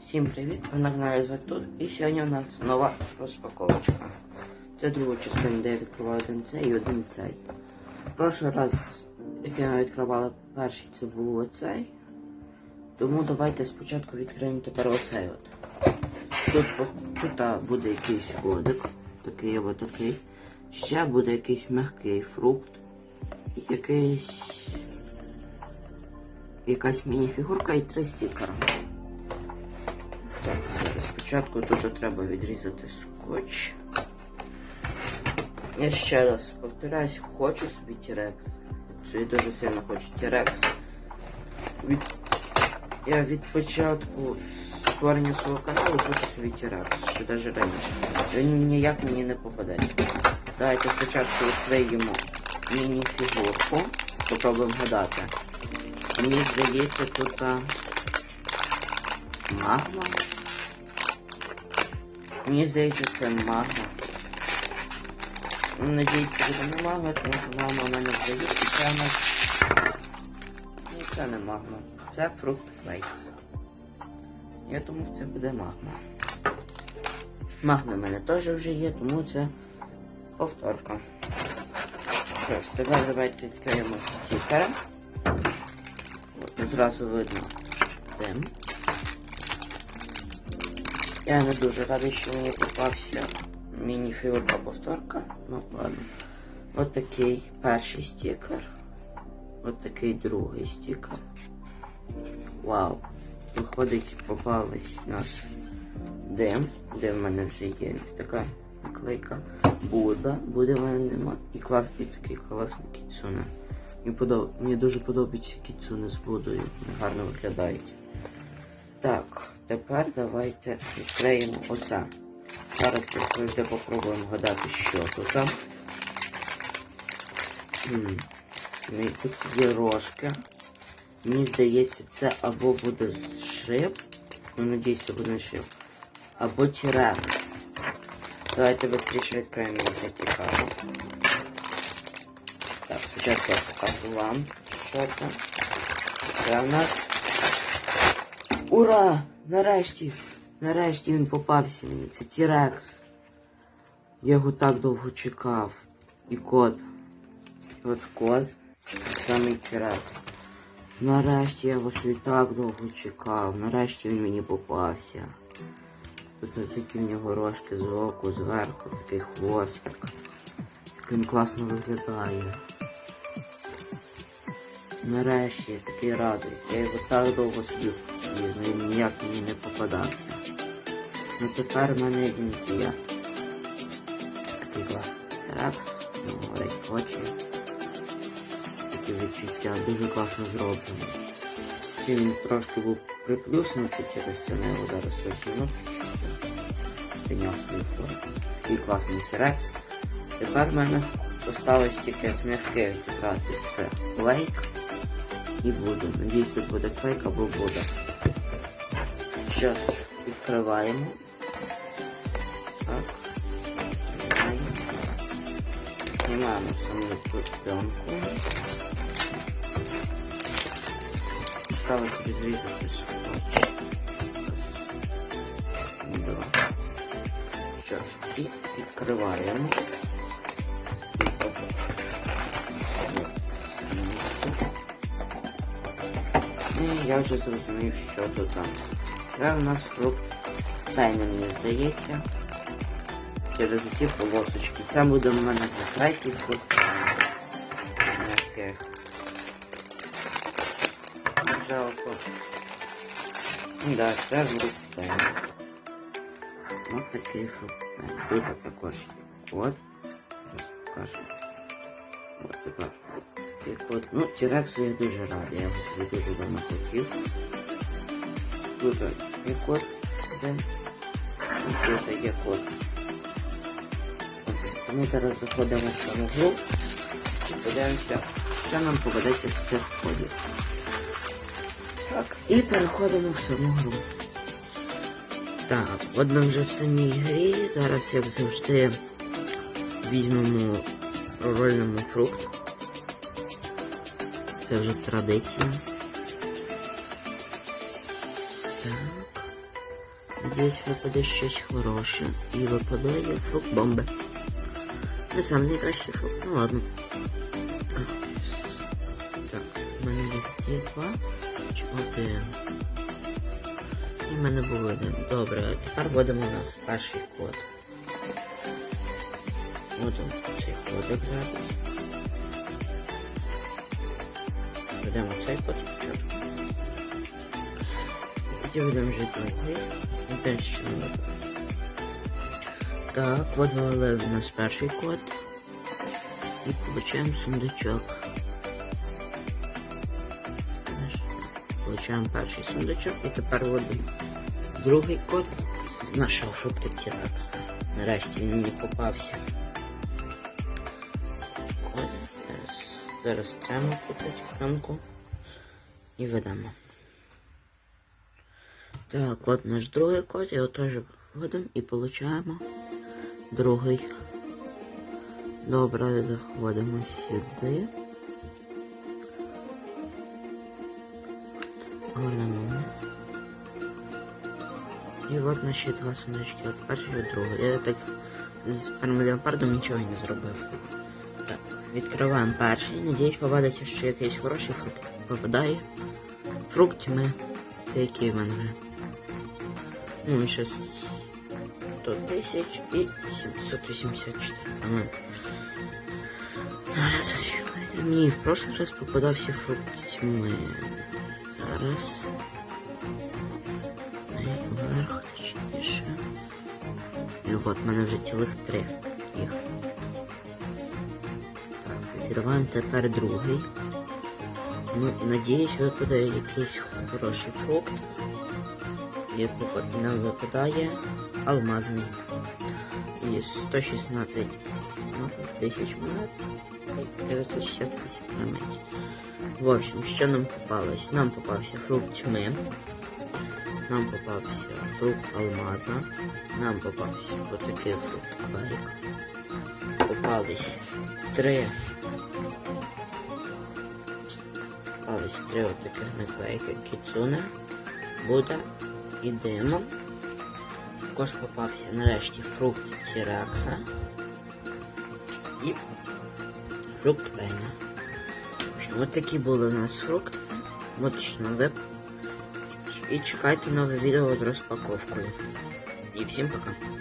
Всім привіт! Ви на каналі Зартур і сьогодні у нас нова розпаковочка. Це друга частина, де я відкриваю один цей і один цей. Прошлий раз, як я відкривала перший, це був оцей. Тому давайте спочатку відкриємо тепер оцей от. Тут, тут буде якийсь кодик, такий або такий. Ще буде якийсь м'який фрукт. І якийсь. Якась міні-фігурка і три стікера. Так, спочатку тут треба відрізати скотч. Я ще раз повторяюсь, хочу собі Тірекс. Я дуже сильно хочу Тірекс. Від... Я від початку створення свого каналу хочу собі Тірекс, ще навіть раніше. Він ніяк мені не попадеться. Давайте спочатку відкриємо міні-фігурку. Попробуємо гадати. Мені здається, тут магма. Мені здається, це магма. Ну, Надіюсь, це буде не магма, тому що магма в мене здається, це у. Ні, це не магма. Це фрукт клей. Я думав, це буде магма. Магма в мене теж вже є, тому це повторка. Що тепер давайте відкриємо стікери. От, зразу видно дим. Я не дуже радий, що мені попався міні-фігурка повторка. Ну ладно. От такий перший стікер. От такий другий стікер. Вау. Виходить, попались у нас дим. Дим в мене вже є. Така наклейка. Буда. Буде в мене нема. І клас і такий класний кіцуне. Мені, подоб... Мені дуже подобається кіцуне з будою. Вони гарно виглядають. Так, тепер давайте відкриємо оце. Зараз завжди попробуємо гадати, що тут. Тут є рожки. Мені здається, це або буде шип. Ну, надіюсь, це буде шип. Або тірекс. Давайте швидше відкриємо це цікаво. Так, спочатку я покажу вам, що це. Це в нас Ура! Нарешті! Нарешті він попався мені. Це Тірекс. Я його так довго чекав. І кот. От кот. Самий Тірекс. Нарешті я його собі так довго чекав. Нарешті він мені попався. Тут такі в нього рожки з боку, зверху, такий хвостик. Як він класно виглядає. Нарешті я такий радий. Я його так довго собі хотів, але він ніяк мені не попадався. Ну тепер в мене він є. Такий класний церекс, говорить очі. Такі відчуття дуже класно зроблено. І він трошки був приплюснутий через це, не зараз витягнув. Підняв свою форму. Такий класний церекс. Тепер в мене осталось тільки з зібрати це лейк і буду. Надіюсь, тут буде клейк або буде. Зараз відкриваємо. Так. Знімаємо саму пленку. Ставити відрізати скотч. Два. Що ж, і І я вже зрозумів, що тут там. Це у нас фрукт тайне, мені здається. Через ці полосочки. Це буде в мене вже третій фрукт. М'яких. Жалко. Да, це фрукт тайне. Ось такий фрукт тайне. Тут також. От. Зараз покажу. От тепер. Такий код. Ну, Тірексу я дуже радий, я його собі дуже давно хотів. Тут є код, де? Тут є код. Тому зараз заходимо в саму гру і подивимося, що нам попадеться з цих кодів. Так, і переходимо в саму гру. Так, от ми вже в самій грі. Зараз, як завжди, візьмемо пророльному фрукт. Це вже традиція. Так. Надіюсь, випаде щось хороше. І випадає фрукт бомби. Не сам найкращий фрукт, ну ладно. Так, в мене їх є два чи один. І в мене був один. Добре, а тепер вводимо у нас перший код. Вводимо цей кодик зараз. Введемо цей код спочатку. Тоді введемо вже другий. Далі ще не введемо. Так, вводили в нас перший код. І получаємо сундучок. Получаємо перший сундучок і тепер вводимо другий код з нашого фрукта Тіракса. Нарешті він мені попався. Зараз- купити рамку і ведемо. Так, от наш другий код, його теж вводимо і получаємо другий. Добре, заходимо сюди. Горнемо. І от наші два сундучки. От перший і другий. Я так з пермелеопардом нічого не зробив. Відкриваємо перший. Надіюсь, попадеться ще якийсь хороший фрукт. Попадає. Фрукт тьми. Це який в мене вже. Ну, і ще 100 тисяч і 784 момент. Зараз. Мені в прошлый раз попадався фрукт тьми. Зараз. Вверх, точніше. І от в мене вже цілих три їх. Тепер другий. Ну, надіюсь, випаде якийсь хороший фрукт. Нам випадає алмазний. І 116 ну, тисяч монет. 960 тисяч монет. В общем, що нам попалось? Нам попався фрукт тьми. Нам попався фрукт алмаза. Нам попався отакий фрукт клейк. Попались три. Попались три отаких наклейки кіцуне, Буда і Демон. Також попався нарешті фрукт Тіракса і фрукт общем, от такі були у нас фрукти. Нам вип. І чекайте нове відео з розпаковкою. І всім пока.